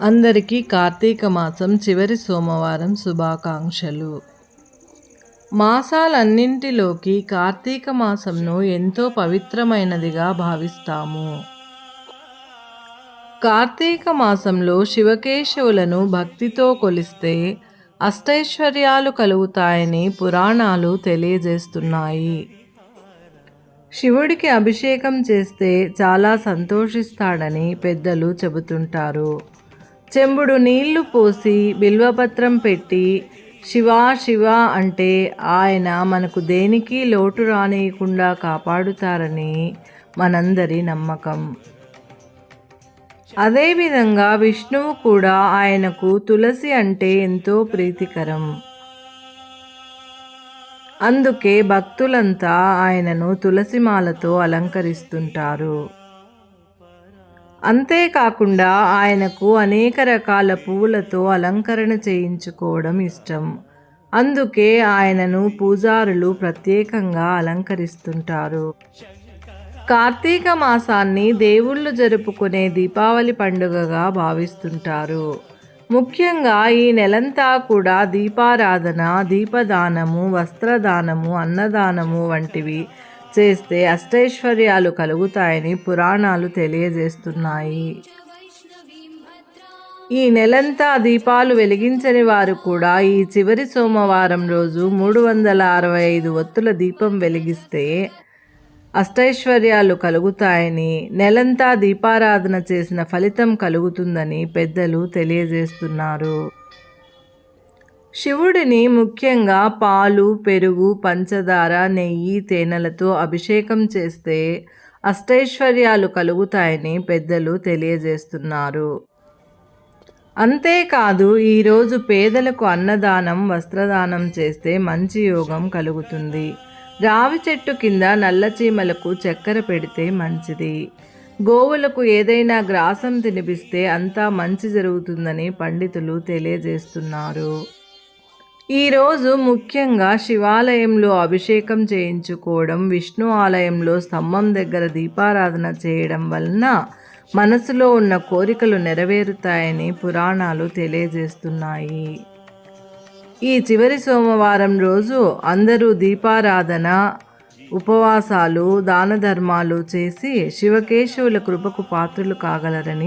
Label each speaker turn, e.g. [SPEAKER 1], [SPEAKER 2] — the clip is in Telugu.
[SPEAKER 1] అందరికీ కార్తీక మాసం చివరి సోమవారం శుభాకాంక్షలు. మాసాలన్నింటిలోకి కార్తీక మాసంను ఎంతో పవిత్రమైనదిగా భావిస్తాము. కార్తీక మాసంలో శివకేశవులను భక్తితో కొలిస్తే అష్టైశ్వర్యాలు కలుగుతాయని పురాణాలు తెలియజేస్తున్నాయి. శివుడికి అభిషేకం చేస్తే చాలా సంతోషిస్తాడని పెద్దలు చెబుతుంటారు. చెంబుడు నీళ్ళు పోసి బిల్వపత్రం పెట్టి శివ శివ అంటే ఆయన మనకు దేనికి లోటు రానియకుండా కాపాడుతారని మనందరి నమ్మకం. అదేవిధంగా విష్ణువు కూడా ఆయనకు తులసి అంటే ఎంతో ప్రీతికరం. అందుకే భక్తులంతా ఆయనను తులసిమాలతో అలంకరిస్తుంటారు. అంతేకాకుండా ఆయనకు అనేక రకాల పువ్వులతో అలంకరణ చేయించుకోవడం ఇష్టం. అందుకే ఆయనను పూజారులు ప్రత్యేకంగా అలంకరిస్తుంటారు. కార్తీక మాసాన్ని దేవుళ్ళు జరుపుకునే దీపావళి పండుగగా భావిస్తుంటారు. ముఖ్యంగా ఈ నెలంతా కూడా దీపారాధన దీపదానము వస్త్రదానము అన్నదానము వంటివి చేస్తే అష్టైశ్వర్యాలు కలుగుతాయని పురాణాలు తెలియజేస్తున్నాయి. ఈ నెలంతా దీపాలు వెలిగించని వారు కూడా ఈ చివరి సోమవారం రోజు మూడు వందల అరవై ఐదు ఒత్తుల దీపం వెలిగిస్తే అష్టైశ్వర్యాలు కలుగుతాయని నెలంతా దీపారాధన చేసిన ఫలితం కలుగుతుందని పెద్దలు తెలియజేస్తున్నారు. శివుడిని ముఖ్యంగా పాలు పెరుగు పంచదార నెయ్యి తేనెలతో అభిషేకం చేస్తే అష్టైశ్వర్యాలు కలుగుతాయని పెద్దలు తెలియజేస్తున్నారు. అంతేకాదు ఈరోజు పేదలకు అన్నదానం వస్త్రదానం చేస్తే మంచి యోగం కలుగుతుంది. రావి చెట్టు కింద నల్లచీమలకు చక్కెర పెడితే మంచిది. గోవులకు ఏదైనా గ్రాసం తినిపిస్తే అంతా మంచి జరుగుతుందని పండితులు తెలియజేస్తున్నారు. ఈరోజు ముఖ్యంగా శివాలయంలో అభిషేకం చేయించుకోవడం విష్ణు ఆలయంలో స్తంభం దగ్గర దీపారాధన చేయడం వలన మనసులో ఉన్న కోరికలు నెరవేరుతాయని పురాణాలు తెలియజేస్తున్నాయి. ఈ చివరి సోమవారం రోజు అందరూ దీపారాధన ఉపవాసాలు దాన ధర్మాలు చేసి శివకేశవుల కృపకు పాత్రలు కాగలరని